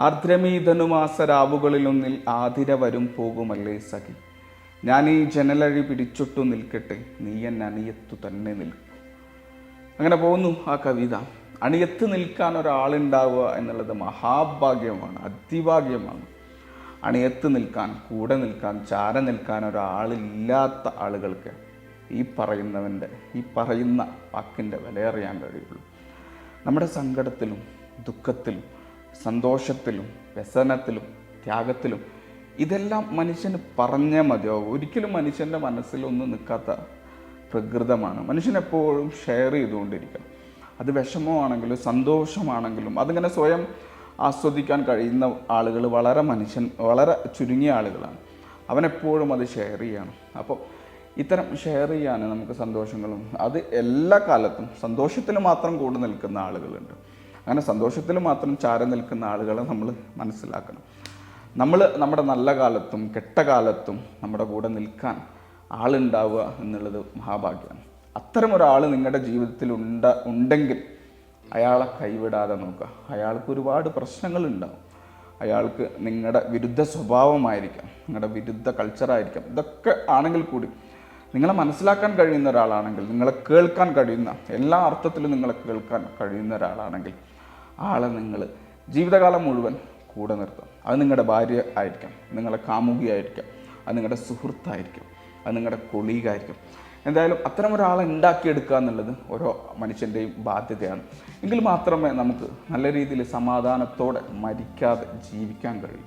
ആർദ്രമീ ധനുമാസ രാവുകളിലൊന്നിൽ ആതിര വരും പോകുമല്ലേ സഖി. ഞാൻ ഈ ജനലഴി പിടിച്ചൊട്ടു നിൽക്കട്ടെ നീ എന്നെ അണിയത്തു തന്നെ നിൽക്കും. അങ്ങനെ പോകുന്നു ആ കവിത. അണിയത്ത് നിൽക്കാൻ ഒരാളുണ്ടാവുക എന്നുള്ളത് മഹാഭാഗ്യമാണ് അതിഭാഗ്യമാണ്. അണിയത്ത് നിൽക്കാൻ കൂടെ നിൽക്കാൻ ചാര നിൽക്കാൻ ഒരാളില്ലാത്ത ആളുകൾക്ക് ഈ പറയുന്നവന്റെ ഈ പറയുന്ന വാക്കിന്റെ വിലയറിയാൻ കഴിയുള്ളൂ. നമ്മുടെ സങ്കടത്തിലും ദുഃഖത്തിലും സന്തോഷത്തിലും വ്യസനത്തിലും ത്യാഗത്തിലും ഇതെല്ലാം മനുഷ്യന് പറഞ്ഞേ മതിയാവും. ഒരിക്കലും മനുഷ്യന്റെ മനസ്സിലൊന്നും നിൽക്കാത്ത പ്രകൃതമാണ്. മനുഷ്യനെപ്പോഴും ഷെയർ ചെയ്തുകൊണ്ടിരിക്കണം. അത് വിഷമമാണെങ്കിലും സന്തോഷമാണെങ്കിലും അതിങ്ങനെ സ്വയം ആസ്വദിക്കാൻ കഴിയുന്ന ആളുകൾ വളരെ മനുഷ്യൻ വളരെ ചുരുങ്ങിയ ആളുകളാണ്. അവനെപ്പോഴും അത് ഷെയർ ചെയ്യണം. അപ്പോൾ ഇത്തരം ഷെയർ ചെയ്യാൻ നമുക്ക് സന്തോഷങ്ങളും അത് എല്ലാ കാലത്തും സന്തോഷത്തിൽ മാത്രം കൂടി നിൽക്കുന്ന ആളുകളുണ്ട്. അങ്ങനെ സന്തോഷത്തിൽ മാത്രം ചാര നിൽക്കുന്ന ആളുകളെ നമ്മൾ മനസ്സിലാക്കണം. നമ്മൾ നമ്മുടെ നല്ല കാലത്തും കെട്ട കാലത്തും നമ്മുടെ കൂടെ നിൽക്കാൻ ആളുണ്ടാവുക എന്നുള്ളത് മഹാഭാഗ്യമാണ്. അത്തരം ഒരാൾ നിങ്ങളുടെ ജീവിതത്തിൽ ഉണ്ട ഉണ്ടെങ്കിൽ അയാളെ കൈവിടാതെ നോക്കുക. അയാൾക്ക് ഒരുപാട് പ്രശ്നങ്ങളുണ്ടാവും. അയാൾക്ക് നിങ്ങളുടെ വിരുദ്ധ സ്വഭാവമായിരിക്കാം നിങ്ങളുടെ വിരുദ്ധ കൾച്ചറായിരിക്കാം ഇതൊക്കെ ആണെങ്കിൽ കൂടി നിങ്ങളെ മനസ്സിലാക്കാൻ കഴിയുന്ന ഒരാളാണെങ്കിൽ നിങ്ങളെ കേൾക്കാൻ കഴിയുന്ന എല്ലാ അർത്ഥത്തിലും നിങ്ങളെ കേൾക്കാൻ കഴിയുന്ന ഒരാളാണെങ്കിൽ ആളെ നിങ്ങൾ ജീവിതകാലം മുഴുവൻ കൂടെ നിർത്തും. അത് നിങ്ങളുടെ ഭാര്യ ആയിരിക്കാം നിങ്ങളുടെ കാമുകിയായിരിക്കാം അത് നിങ്ങളുടെ സുഹൃത്തായിരിക്കും അത് നിങ്ങളുടെ കൊളീഗായിരിക്കും. എന്തായാലും അത്തരം ഒരാളെ ഉണ്ടാക്കിയെടുക്കുക എന്നുള്ളത് ഓരോ മനുഷ്യന്റെയും ബാധ്യതയാണ്. എങ്കിൽ മാത്രമേ നമുക്ക് നല്ല രീതിയിൽ സമാധാനത്തോടെ മരിക്കാതെ ജീവിക്കാൻ കഴിയൂ.